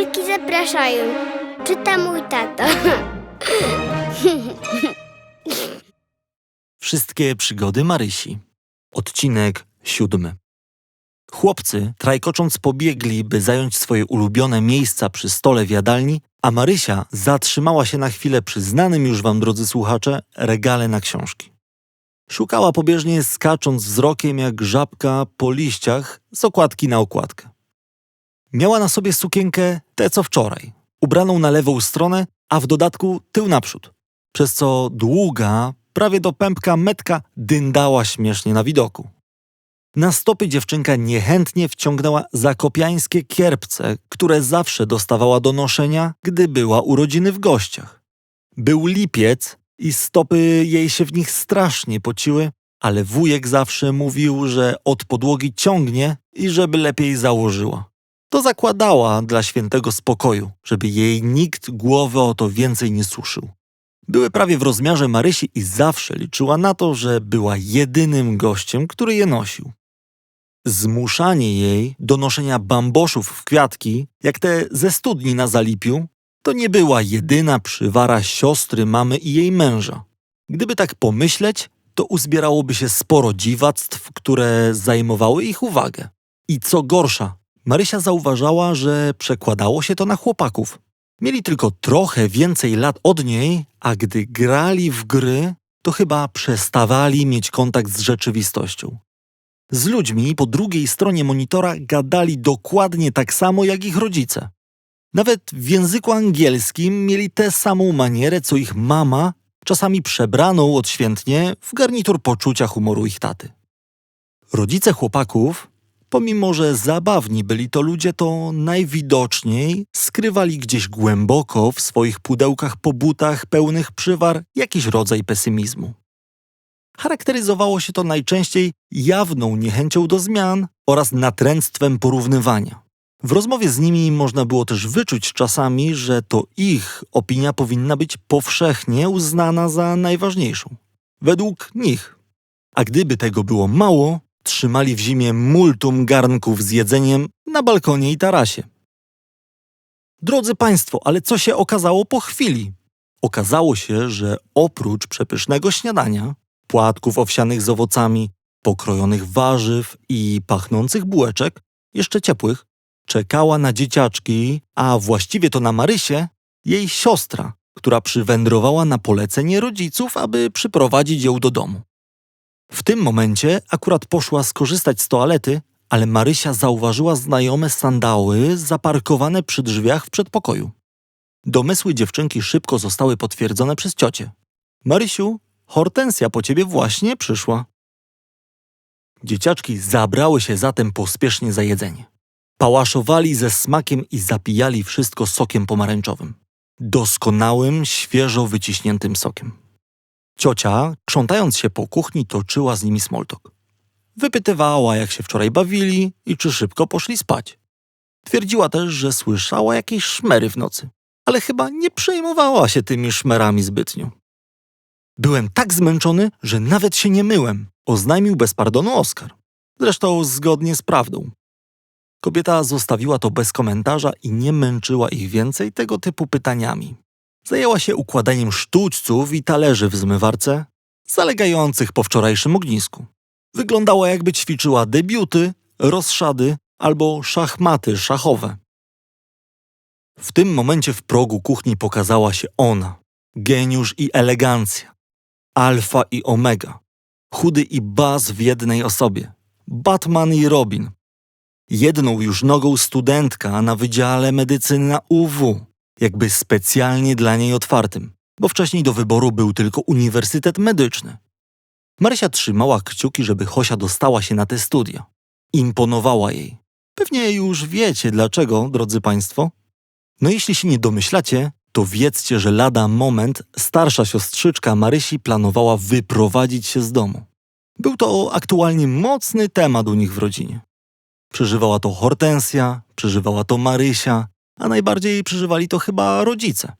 Rolki zapraszają. Czyta mój tato. Wszystkie przygody Marysi. Odcinek siódmy. Chłopcy, trajkocząc, pobiegli, by zająć swoje ulubione miejsca przy stole w jadalni, a Marysia zatrzymała się na chwilę przy znanym już wam, drodzy słuchacze, regale na książki. Szukała pobieżnie, skacząc wzrokiem jak żabka po liściach z okładki na okładkę. Miała na sobie sukienkę tę co wczoraj, ubraną na lewą stronę, a w dodatku tył naprzód, przez co długa, prawie do pępka metka dyndała śmiesznie na widoku. Na stopy dziewczynka niechętnie wciągnęła zakopiańskie kierpce, które zawsze dostawała do noszenia, gdy była urodziny w gościach. Był lipiec i stopy jej się w nich strasznie pociły, ale wujek zawsze mówił, że od podłogi ciągnie i żeby lepiej założyła. To zakładała dla świętego spokoju, żeby jej nikt głowy o to więcej nie suszył. Były prawie w rozmiarze Marysi i zawsze liczyła na to, że była jedynym gościem, który je nosił. Zmuszanie jej do noszenia bamboszów w kwiatki, jak te ze studni na Zalipiu, to nie była jedyna przywara siostry mamy i jej męża. Gdyby tak pomyśleć, to uzbierałoby się sporo dziwactw, które zajmowały ich uwagę. I co gorsza, Marysia zauważała, że przekładało się to na chłopaków. Mieli tylko trochę więcej lat od niej, a gdy grali w gry, to chyba przestawali mieć kontakt z rzeczywistością. Z ludźmi po drugiej stronie monitora gadali dokładnie tak samo jak ich rodzice. Nawet w języku angielskim mieli tę samą manierę co ich mama, czasami przebraną odświętnie w garnitur poczucia humoru ich taty. Rodzice chłopaków Pomimo, że zabawni byli to ludzie, to najwidoczniej skrywali gdzieś głęboko w swoich pudełkach po butach pełnych przywar jakiś rodzaj pesymizmu. Charakteryzowało się to najczęściej jawną niechęcią do zmian oraz natręctwem porównywania. W rozmowie z nimi można było też wyczuć czasami, że to ich opinia powinna być powszechnie uznana za najważniejszą. Według nich. A gdyby tego było mało, trzymali w zimie multum garnków z jedzeniem na balkonie i tarasie. Drodzy Państwo, ale co się okazało po chwili? Okazało się, że oprócz przepysznego śniadania, płatków owsianych z owocami, pokrojonych warzyw i pachnących bułeczek, jeszcze ciepłych, czekała na dzieciaczki, a właściwie to na Marysię, jej siostra, która przywędrowała na polecenie rodziców, aby przyprowadzić ją do domu. W tym momencie akurat poszła skorzystać z toalety, ale Marysia zauważyła znajome sandały zaparkowane przy drzwiach w przedpokoju. Domysły dziewczynki szybko zostały potwierdzone przez ciocię. Marysiu, Hortensja po ciebie właśnie przyszła. Dzieciaczki zabrały się zatem pospiesznie za jedzenie. Pałaszowali ze smakiem i zapijali wszystko sokiem pomarańczowym. Doskonałym, świeżo wyciśniętym sokiem. Ciocia, krzątając się po kuchni, toczyła z nimi smoltok. Wypytywała, jak się wczoraj bawili i czy szybko poszli spać. Twierdziła też, że słyszała jakieś szmery w nocy, ale chyba nie przejmowała się tymi szmerami zbytnio. Byłem tak zmęczony, że nawet się nie myłem, oznajmił bez pardonu Oskar. Zresztą zgodnie z prawdą. Kobieta zostawiła to bez komentarza i nie męczyła ich więcej tego typu pytaniami. Zajęła się układaniem sztućców i talerzy w zmywarce, zalegających po wczorajszym ognisku. Wyglądała jakby ćwiczyła debiuty, rozszady albo szachmaty szachowe. W tym momencie w progu kuchni pokazała się ona, geniusz i elegancja, alfa i omega, chudy i baz w jednej osobie, Batman i Robin. Jedną już nogą studentka na Wydziale Medycyny na UW, jakby specjalnie dla niej otwartym, bo wcześniej do wyboru był tylko Uniwersytet Medyczny. Marysia trzymała kciuki, żeby Chosia dostała się na te studia. Imponowała jej. Pewnie już wiecie dlaczego, drodzy Państwo. No jeśli się nie domyślacie, to wiedzcie, że lada moment starsza siostrzyczka Marysi planowała wyprowadzić się z domu. Był to aktualnie mocny temat u nich w rodzinie. Przeżywała to Hortensja, przeżywała to Marysia, a najbardziej przeżywali to chyba rodzice.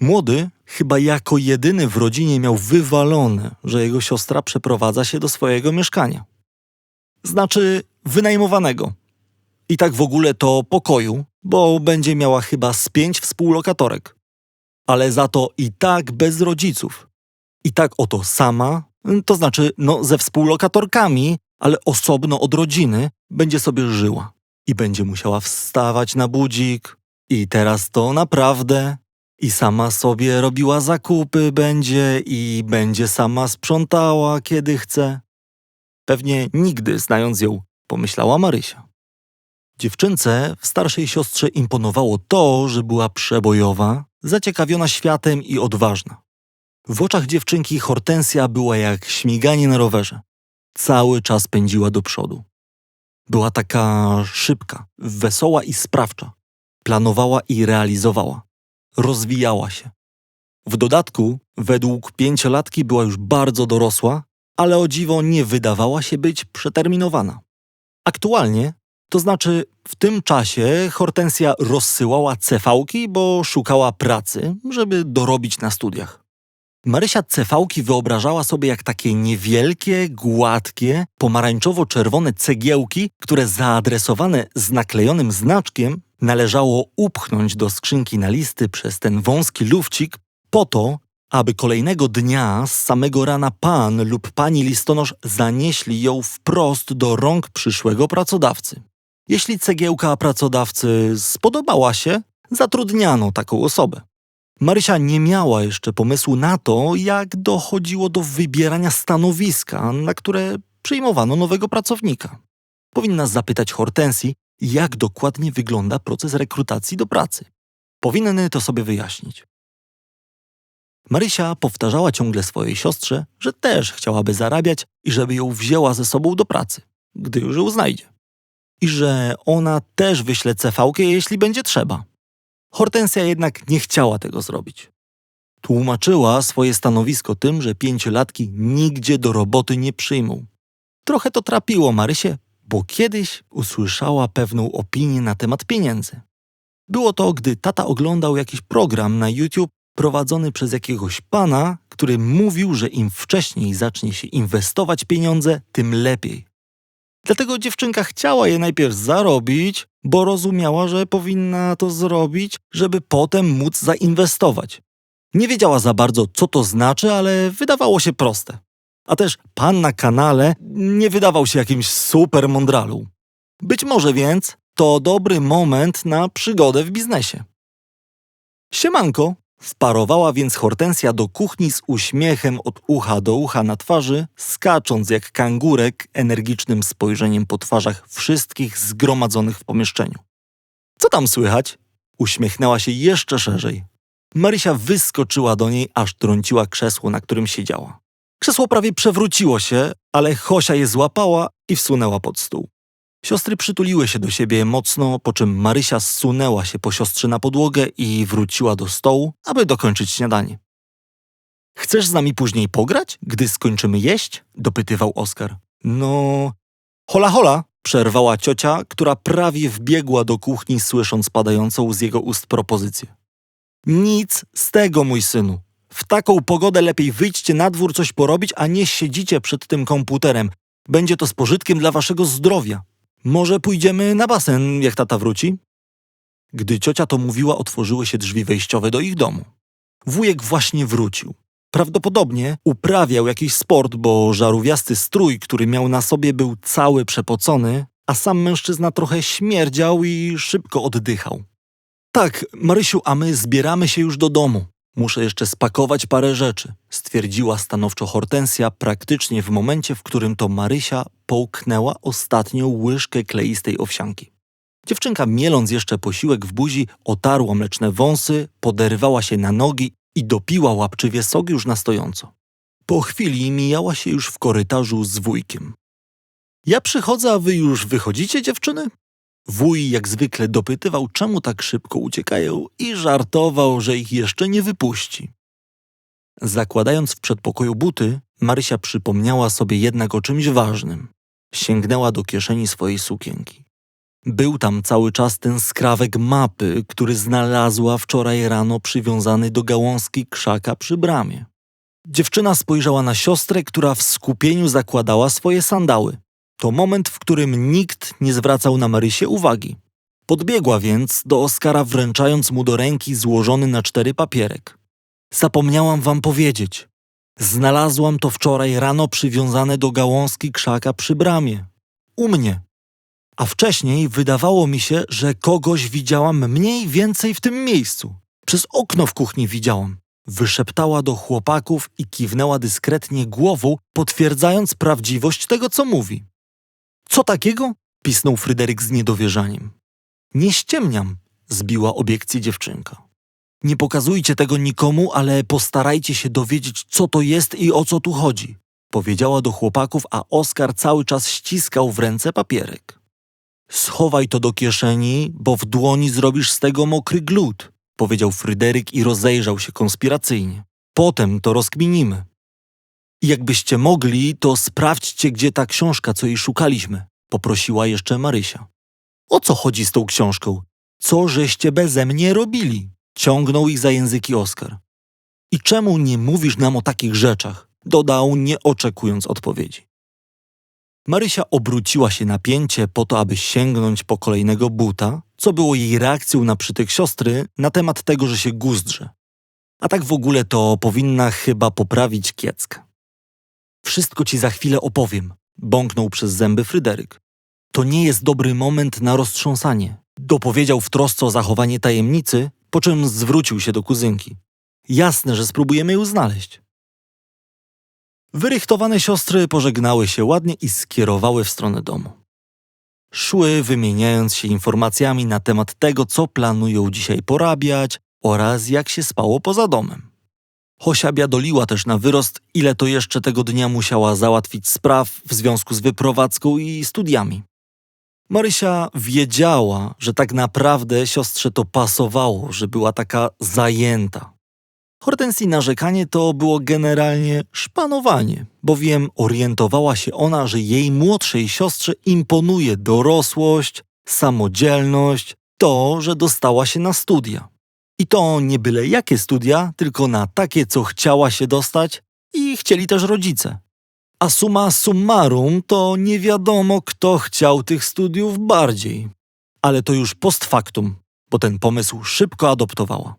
Młody chyba jako jedyny w rodzinie miał wywalone, że jego siostra przeprowadza się do swojego mieszkania. Znaczy wynajmowanego. I tak w ogóle to pokoju, bo będzie miała chyba z pięć współlokatorek. Ale za to i tak bez rodziców. I tak oto sama, to znaczy no ze współlokatorkami, ale osobno od rodziny, będzie sobie żyła. I będzie musiała wstawać na budzik. I teraz to naprawdę. I sama sobie robiła zakupy będzie i będzie sama sprzątała, kiedy chce. Pewnie nigdy, znając ją, pomyślała Marysia. Dziewczynce w starszej siostrze imponowało to, że była przebojowa, zaciekawiona światem i odważna. W oczach dziewczynki Hortensja była jak śmiganie na rowerze. Cały czas pędziła do przodu. Była taka szybka, wesoła i sprawcza. Planowała i realizowała. Rozwijała się. W dodatku, według pięciolatki była już bardzo dorosła, ale o dziwo nie wydawała się być przeterminowana. Aktualnie, to znaczy w tym czasie Hortensja rozsyłała cefałki, bo szukała pracy, żeby dorobić na studiach. Marysia cefałki wyobrażała sobie jak takie niewielkie, gładkie, pomarańczowo-czerwone cegiełki, które zaadresowane z naklejonym znaczkiem należało upchnąć do skrzynki na listy przez ten wąski lufcik po to, aby kolejnego dnia z samego rana pan lub pani listonosz zanieśli ją wprost do rąk przyszłego pracodawcy. Jeśli cegiełka pracodawcy spodobała się, zatrudniano taką osobę. Marysia nie miała jeszcze pomysłu na to, jak dochodziło do wybierania stanowiska, na które przyjmowano nowego pracownika. Powinna zapytać Hortensji, jak dokładnie wygląda proces rekrutacji do pracy. Powinny to sobie wyjaśnić. Marysia powtarzała ciągle swojej siostrze, że też chciałaby zarabiać i żeby ją wzięła ze sobą do pracy, gdy już ją znajdzie. I że ona też wyśle cefałkę, jeśli będzie trzeba. Hortensja jednak nie chciała tego zrobić. Tłumaczyła swoje stanowisko tym, że pięciolatki nigdzie do roboty nie przyjmą. Trochę to trapiło Marysię, bo kiedyś usłyszała pewną opinię na temat pieniędzy. Było to, gdy tata oglądał jakiś program na YouTube prowadzony przez jakiegoś pana, który mówił, że im wcześniej zacznie się inwestować pieniądze, tym lepiej. Dlatego dziewczynka chciała je najpierw zarobić, bo rozumiała, że powinna to zrobić, żeby potem móc zainwestować. Nie wiedziała za bardzo, co to znaczy, ale wydawało się proste. A też pan na kanale nie wydawał się jakimś super mądralą. Być może więc to dobry moment na przygodę w biznesie. Siemanko, Wparowała więc Hortensja do kuchni z uśmiechem od ucha do ucha na twarzy, skacząc jak kangurek energicznym spojrzeniem po twarzach wszystkich zgromadzonych w pomieszczeniu. Co tam słychać? Uśmiechnęła się jeszcze szerzej. Marysia wyskoczyła do niej, aż trąciła krzesło, na którym siedziała. Krzesło prawie przewróciło się, ale Chosia je złapała i wsunęła pod stół. Siostry przytuliły się do siebie mocno, po czym Marysia zsunęła się po siostrze na podłogę i wróciła do stołu, aby dokończyć śniadanie. Chcesz z nami później pograć, gdy skończymy jeść? dopytywał Oskar. No. Hola, hola! przerwała ciocia, która prawie wbiegła do kuchni, słysząc padającą z jego ust propozycję. Nic z tego, mój synu. W taką pogodę lepiej wyjdźcie na dwór coś porobić, a nie siedzicie przed tym komputerem. Będzie to z pożytkiem dla waszego zdrowia. Może pójdziemy na basen, jak tata wróci? Gdy ciocia to mówiła, otworzyły się drzwi wejściowe do ich domu. Wujek właśnie wrócił. Prawdopodobnie uprawiał jakiś sport, bo żarówiasty strój, który miał na sobie, był cały przepocony, a sam mężczyzna trochę śmierdział i szybko oddychał. Tak, Marysiu, a my zbieramy się już do domu. Muszę jeszcze spakować parę rzeczy, stwierdziła stanowczo Hortensja praktycznie w momencie, w którym to Marysia połknęła ostatnią łyżkę kleistej owsianki. Dziewczynka, mieląc jeszcze posiłek w buzi, otarła mleczne wąsy, poderwała się na nogi i dopiła łapczywie sok już na stojąco. Po chwili mijała się już w korytarzu z wujkiem. Ja przychodzę, a wy już wychodzicie, dziewczyny? Wuj jak zwykle dopytywał, czemu tak szybko uciekają i żartował, że ich jeszcze nie wypuści. Zakładając w przedpokoju buty, Marysia przypomniała sobie jednak o czymś ważnym. Sięgnęła do kieszeni swojej sukienki. Był tam cały czas ten skrawek mapy, który znalazła wczoraj rano przywiązany do gałązki krzaka przy bramie. Dziewczyna spojrzała na siostrę, która w skupieniu zakładała swoje sandały. To moment, w którym nikt nie zwracał na Marysię uwagi. Podbiegła więc do Oskara, wręczając mu do ręki złożony na cztery papierek. Zapomniałam wam powiedzieć. Znalazłam to wczoraj rano przywiązane do gałązki krzaka przy bramie. U mnie. A wcześniej wydawało mi się, że kogoś widziałam mniej więcej w tym miejscu. Przez okno w kuchni widziałam. Wyszeptała do chłopaków i kiwnęła dyskretnie głową, potwierdzając prawdziwość tego, co mówi. Co takiego? pisnął Fryderyk z niedowierzaniem. Nie ściemniam, zbiła obiekcję dziewczynka. Nie pokazujcie tego nikomu, ale postarajcie się dowiedzieć, co to jest i o co tu chodzi, powiedziała do chłopaków, a Oskar cały czas ściskał w ręce papierek. Schowaj to do kieszeni, bo w dłoni zrobisz z tego mokry glut, powiedział Fryderyk i rozejrzał się konspiracyjnie. Potem to rozkminimy. Jakbyście mogli, to sprawdźcie, gdzie ta książka, co jej szukaliśmy, poprosiła jeszcze Marysia. O co chodzi z tą książką? Co żeście beze mnie robili? Ciągnął ich za języki Oskar. I czemu nie mówisz nam o takich rzeczach? Dodał, nie oczekując odpowiedzi. Marysia obróciła się na pięcie po to, aby sięgnąć po kolejnego buta, co było jej reakcją na przytyk siostry na temat tego, że się guzdrze. A tak w ogóle to powinna chyba poprawić kieckę. Wszystko ci za chwilę opowiem, bąknął przez zęby Fryderyk. To nie jest dobry moment na roztrząsanie, dopowiedział w trosce o zachowanie tajemnicy, po czym zwrócił się do kuzynki. Jasne, że spróbujemy ją znaleźć. Wyrychtowane siostry pożegnały się ładnie i skierowały w stronę domu. Szły wymieniając się informacjami na temat tego, co planują dzisiaj porabiać oraz jak się spało poza domem. Hosia biadoliła też na wyrost, ile to jeszcze tego dnia musiała załatwić spraw w związku z wyprowadzką i studiami. Marysia wiedziała, że tak naprawdę siostrze to pasowało, że była taka zajęta. Hortensji narzekanie to było generalnie szpanowanie, bowiem orientowała się ona, że jej młodszej siostrze imponuje dorosłość, samodzielność, to, że dostała się na studia. I to nie byle jakie studia, tylko na takie, co chciała się dostać i chcieli też rodzice. A summa summarum to nie wiadomo, kto chciał tych studiów bardziej. Ale to już post factum, bo ten pomysł szybko adoptowała.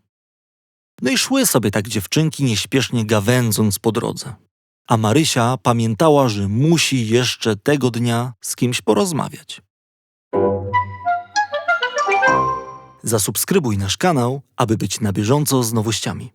No i szły sobie tak dziewczynki, nieśpiesznie gawędząc po drodze. A Marysia pamiętała, że musi jeszcze tego dnia z kimś porozmawiać. Zasubskrybuj nasz kanał, aby być na bieżąco z nowościami.